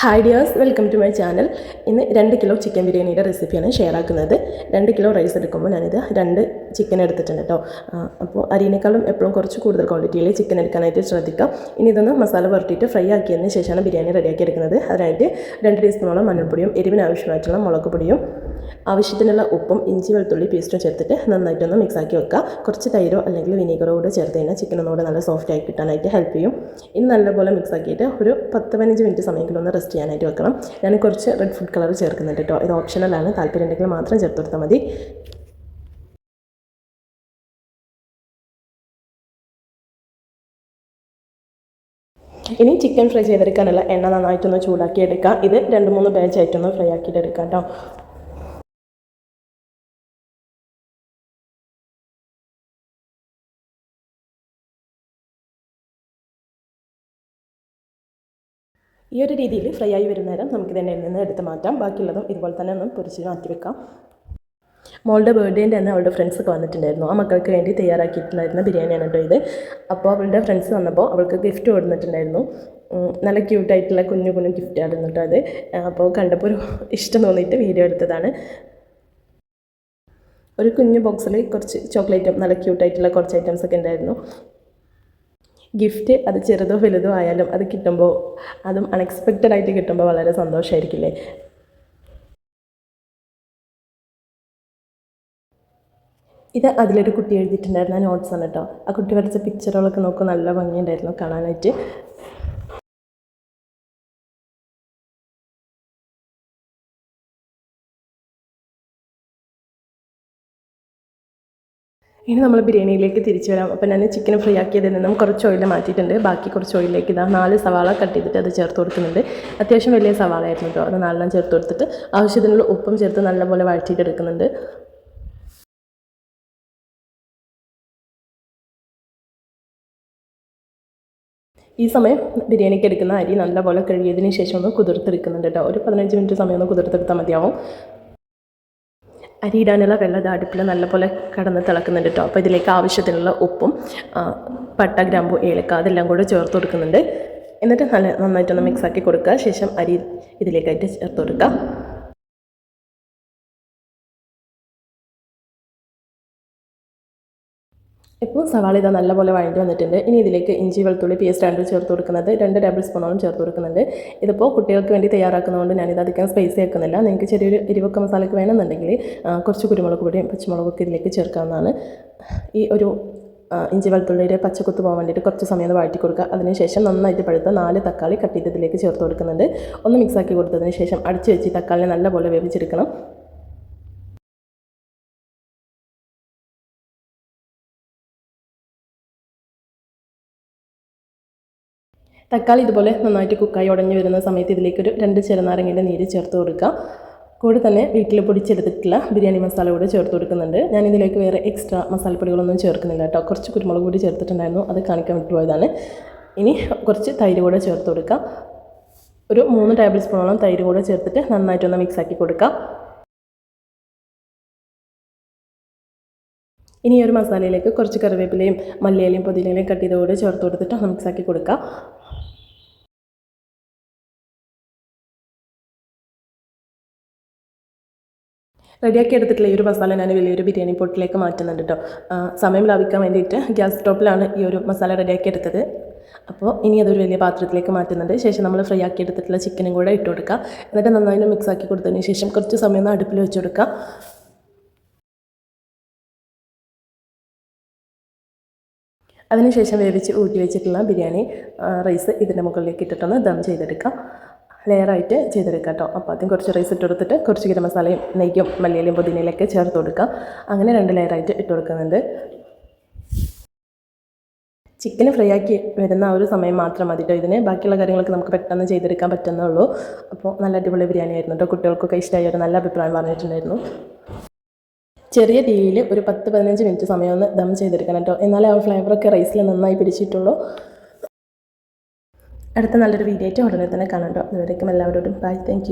Hi dears welcome to my channel ഇന്ന് രണ്ട് kilo chicken ബിരിയാണിയുടെ റെസിപ്പിയാണ് ഷെയർ ആക്കുന്നത്. രണ്ട് കിലോ റൈസ് എടുക്കുമ്പോൾ ഞാനിത് രണ്ട് ചിക്കൻ എടുത്തിട്ടുണ്ട് കേട്ടോ അപ്പോൾ അരിനേക്കാളും എപ്പോഴും കുറച്ച് കൂടുതൽ ക്വാണ്ടിറ്റിയിൽ ചിക്കൻ എടുക്കാനായിട്ട് ശ്രദ്ധിക്കാം. ഇനി ഇതൊന്ന് മസാല പുരട്ടിയിട്ട് ഫ്രൈ ആക്കിയതിന് ശേഷമാണ് ബിരിയാണി റെഡിയാക്കി എടുക്കുന്നത്. അതിനായിട്ട് രണ്ട് ടീസ്പൂണോളം മഞ്ഞൾപ്പൊടിയും എരിവിന് ആവശ്യമായിട്ടുള്ള മുളക് പൊടിയും ആവശ്യത്തിനുള്ള ഉപ്പും ഇഞ്ചി വെളുത്തുള്ളി പേസ്റ്റും ചേർത്തിട്ട് നന്നായിട്ടൊന്ന് മിക്സ് ആക്കി വെക്കുക. കുറച്ച് തൈരോ അല്ലെങ്കിൽ വിനീഗറോ കൂടെ ചേർത്ത് കഴിഞ്ഞാൽ ചിക്കനൊന്നുകൂടെ നല്ല സോഫ്റ്റ് ആയി കിട്ടാനായിട്ട് ഹെൽപ്പ് ചെയ്യും. ഇത് നല്ലപോലെ മിക്സ് ആക്കിയിട്ട് ഒരു പത്ത് പതിനഞ്ച് മിനിറ്റ് സമയമെങ്കിലും ഒന്ന് റെസ്റ്റ് ചെയ്യാനായിട്ട് വെക്കണം. ഞാൻ കുറച്ച് റെഡ് ഫുഡ് കളർ ചേർക്കുന്നുണ്ട് കേട്ടോ ഇത് ഓപ്ഷണലാണ് താല്പര്യം ഉണ്ടെങ്കിൽ മാത്രം ചേർത്ത് കൊടുത്താൽ മതി. ഇനി ചിക്കൻ ഫ്രൈ ചെയ്തെടുക്കാനുള്ള എണ്ണ നന്നായിട്ടൊന്ന് ചൂടാക്കി എടുക്കാം ഇത് രണ്ട് മൂന്ന് ബാച്ച് ആയിട്ടൊന്ന് ഫ്രൈ ആക്കിയിട്ട് എടുക്കാം കേട്ടോ ഈ ഒരു രീതിയിൽ ഫ്രൈ ആയി വരുന്ന നേരം നമുക്ക് ഇതിന്റെ നിന്ന് എടുത്ത് മാറ്റാം. ബാക്കിയുള്ളതും ഇതുപോലെ തന്നെ ഒന്ന് പൊരിച്ച് മാറ്റി വെക്കാം. മോളുടെ ബർത്ത്ഡേന്റെ തന്നെ അവളുടെ ഫ്രണ്ട്സൊക്കെ വന്നിട്ടുണ്ടായിരുന്നു. ആ മക്കൾക്ക് വേണ്ടി തയ്യാറാക്കിയിട്ടുണ്ടായിരുന്ന ബിരിയാണിയാണ് കേട്ടോ ഇത്. അപ്പോൾ അവളുടെ ഫ്രണ്ട്സ് വന്നപ്പോൾ അവൾക്ക് ഗിഫ്റ്റ് കൊടുത്തിട്ടുണ്ടായിരുന്നു. നല്ല ക്യൂട്ടായിട്ടുള്ള കുഞ്ഞു കുഞ്ഞു ഗിഫ്റ്റ് ആയിരുന്നു കേട്ടോ അത്. അപ്പോൾ കണ്ടപ്പോൾ ഒരു ഇഷ്ടം തോന്നിയിട്ട് വീഡിയോ എടുത്തതാണ്. ഒരു കുഞ്ഞു ബോക്സിൽ കുറച്ച് ചോക്ലേറ്റും നല്ല ക്യൂട്ടായിട്ടുള്ള കുറച്ച് ഐറ്റംസ് ഒക്കെ ഉണ്ടായിരുന്നു. ഗിഫ്റ്റ് അത് ചെറുതോ വലുതോ ആയാലും അത് കിട്ടുമ്പോൾ അതും അൺഎക്സ്പെക്റ്റഡ് ആയിട്ട് കിട്ടുമ്പോൾ വളരെ സന്തോഷമായിരിക്കില്ലേ ഇത് അതിലൊരു കുട്ടി എഴുതിയിട്ടുണ്ടായിരുന്ന നോട്ട്സ് ആണ് കേട്ടോ ആ കുട്ടി വരച്ച പിക്ചറുകളൊക്കെ നോക്കും നല്ല ഭംഗിയുണ്ടായിരുന്നു കാണാനായിട്ട്. ഇനി നമ്മൾ ബിരിയാണിയിലേക്ക് തിരിച്ചു വരാം. അപ്പോൾ ഞാൻ ചിക്കൻ ഫ്രൈ ആക്കിയതിൽ നിന്നും കുറച്ച് ഓയിൽ മാറ്റിയിട്ടുണ്ട്. ബാക്കി കുറച്ച് ഓയിലേക്ക് ഇതാ നാല് സവാള കട്ട് ചെയ്തിട്ട് അത് ചേർത്ത് കൊടുക്കുന്നുണ്ട്. അത്യാവശ്യം വലിയ സവാള ആയിരുന്നു കേട്ടോ. അത് നാലെണ്ണം ചേർത്ത് കൊടുത്തിട്ട് ആവശ്യത്തിനുള്ള ഉപ്പും ചേർത്ത് നല്ലപോലെ വഴറ്റിയിട്ട് എടുക്കുന്നുണ്ട്. ഈ സമയം ബിരിയാണിക്ക് എടുക്കുന്ന അരി നല്ലപോലെ കഴുകിയതിന് ശേഷം ഒന്ന് കുതിർത്തെടുക്കുന്നുണ്ട് കേട്ടോ. ഒരു പതിനഞ്ച് മിനിറ്റ് സമയം ഒന്ന് കുതിർത്തെടുത്താൽ മതിയാവും. അരി ഇടാനുള്ള വെള്ളം അടുപ്പിൽ നല്ലപോലെ കടന്ന് തിളക്കുന്നുണ്ട് കേട്ടോ അപ്പോൾ ഇതിലേക്ക് ആവശ്യത്തിനുള്ള ഉപ്പും പട്ട ഗ്രാമ്പു ഏലക്ക അതെല്ലാം കൂടെ ചേർത്ത് കൊടുക്കുന്നുണ്ട്. എന്നിട്ട് നല്ല നന്നായിട്ടൊന്ന് മിക്സാക്കി കൊടുക്കുക. ശേഷം അരി ഇതിലേക്കായിട്ട് ചേർത്ത് കൊടുക്കുക. ഇപ്പോൾ സവാള ഇതാ നല്ലപോലെ വഴണ്ടി വന്നിട്ടുണ്ട്. ഇനി ഇതിലേക്ക് ഇഞ്ചി വെളുത്തുള്ളി പേസ്റ്റ് ആണ് ചേർത്ത് കൊടുക്കുന്നത്. രണ്ട് ടേബിൾ സ്പൂണോളം ചേർത്ത് കൊടുക്കുന്നുണ്ട്. ഇതിപ്പോൾ കുട്ടികൾക്ക് വേണ്ടി തയ്യാറാക്കുന്നതുകൊണ്ട് ഞാനിത് അധികം സ്പൈസി ആക്കുന്നില്ല. നിങ്ങൾക്ക് ചെറിയൊരു എരിവൊക്കെ മസാലയ്ക്ക് വേണമെന്നുണ്ടെങ്കിൽ കുറച്ച് കുരുമുളക് പൊടിയും പച്ചമുളകൊക്കെ ഇതിലേക്ക് ചേർക്കാവുന്നതാണ്. ഈ ഒരു ഇഞ്ചി വെളുത്തുള്ളിയുടെ പച്ചക്കുത്ത് പോകാൻ വേണ്ടിയിട്ട് കുറച്ച് സമയം ഒന്ന് വഴറ്റി കൊടുക്കുക. അതിനുശേഷം നന്നായിട്ട് പഴുത്ത നാല് തക്കാളി കട്ട് ചെയ്തതിലേക്ക് ചേർത്ത് കൊടുക്കുന്നുണ്ട്. ഒന്ന് മിക്സാക്കി കൊടുത്തതിന് ശേഷം അടിച്ച് വെച്ച് തക്കാളിനെ നല്ലപോലെ വേവിച്ചെടുക്കണം. തക്കാളി ഇതുപോലെ നന്നായിട്ട് കുക്കായി ഉടഞ്ഞു വരുന്ന സമയത്ത് ഇതിലേക്കൊരു രണ്ട് ചെറുനാരങ്ങയുടെ നീര് ചേർത്ത് കൊടുക്കുക. കൂടെ തന്നെ വീട്ടിൽ പൊടിച്ചെടുത്തിട്ടുള്ള ബിരിയാണി മസാല കൂടെ ചേർത്ത് കൊടുക്കുന്നുണ്ട്. ഞാൻ ഇതിലേക്ക് വേറെ എക്സ്ട്രാ മസാലപ്പൊടികളൊന്നും ചേർക്കുന്നില്ല കേട്ടോ. കുറച്ച് കുരുമുളക് പൊടി ചേർത്തിട്ടുണ്ടായിരുന്നു. അത് കാണിക്കാൻ വിട്ടുപോയതാണ് ഇനി കുറച്ച് തൈര് കൂടെ ചേർത്ത് കൊടുക്കാം ഒരു മൂന്ന് ടേബിൾ സ്പൂണോളം തൈര് കൂടെ ചേർത്തിട്ട് നന്നായിട്ടൊന്ന് മിക്സ് ആക്കി കൊടുക്കുക. ഇനി ഈ ഒരു മസാലയിലേക്ക് കുറച്ച് കറിവേപ്പിലയും മല്ലിയിലയും പുതിനയിലയും കട്ട് ചെയ്ത് ചേർത്ത് കൊടുത്തിട്ട് മിക്സാക്കി കൊടുക്കുക. റെഡിയാക്കി എടുത്തിട്ടുള്ള ഈ ഒരു മസാല ഞാൻ വലിയൊരു ബിരിയാണി പൊട്ടിലേക്ക് മാറ്റുന്നുണ്ട് കേട്ടോ സമയം ലാഭിക്കാൻ വേണ്ടിയിട്ട് ഗ്യാസ് സ്റ്റോപ്പിലാണ് ഈ ഒരു മസാല റെഡിയാക്കി എടുത്തത്. അപ്പോൾ ഇനി അതൊരു വലിയ പാത്രത്തിലേക്ക് മാറ്റുന്നുണ്ട്. ശേഷം നമ്മൾ ഫ്രൈ ആക്കി എടുത്തിട്ടുള്ള ചിക്കനും കൂടെ ഇട്ട് കൊടുക്കുക എന്നിട്ട് നന്നായി മിക്സ് ആക്കി കൊടുത്തതിന് ശേഷം കുറച്ച് സമയം അടുപ്പിൽ വെച്ച് കൊടുക്കുക അതിനുശേഷം വേവിച്ച് ഊറ്റി വെച്ചിട്ടുള്ള ബിരിയാണി റൈസ് ഇതിന്റെ മുകളിലേക്ക് ഇട്ടിട്ടൊന്ന് ദം ചെയ്തെടുക്കാം. ലെയറായിട്ട് ചെയ്തെടുക്കാം കേട്ടോ. അപ്പോൾ ആദ്യം കുറച്ച് റൈസ് ഇട്ട് കൊടുത്തിട്ട് കുറച്ച് ഗരം മസാലയും നെയ്യും മല്ലിയിലയും പുതിനയിലൊക്കെ ചേർത്ത് കൊടുക്കാം. അങ്ങനെ രണ്ട് ലെയറായിട്ട് ഇട്ട് കൊടുക്കുന്നുണ്ട്. ചിക്കൻ ഫ്രൈ ആക്കി വരുന്ന ആ ഒരു സമയം മാത്രം മതി കേട്ടോ ഇതിന്. ബാക്കിയുള്ള കാര്യങ്ങളൊക്കെ നമുക്ക് പെട്ടെന്ന് ചെയ്തെടുക്കാൻ പറ്റുന്നുള്ളൂ. അപ്പോൾ നല്ല അടിപൊളി ബിരിയാണി ആയിരുന്നു കേട്ടോ. കുട്ടികൾക്കൊക്കെ ഇഷ്ടമായ ഒരു നല്ല അഭിപ്രായം പറഞ്ഞിട്ടുണ്ടായിരുന്നു. ചെറിയ തീയിൽ ഒരു പത്ത് പതിനഞ്ച് മിനിറ്റ് സമയം ഒന്ന് ദം ചെയ്തെടുക്കണം കേട്ടോ. എന്നാലേ ആ ഫ്ലേവറൊക്കെ റൈസിൽ നന്നായി പിടിച്ചിട്ടുള്ളൂ. അടുത്ത നല്ലൊരു വീഡിയോ ആയിട്ട് ഉടനെ തന്നെ കാണാം അതുവരേക്കും എല്ലാവരോടും ബൈ താങ്ക്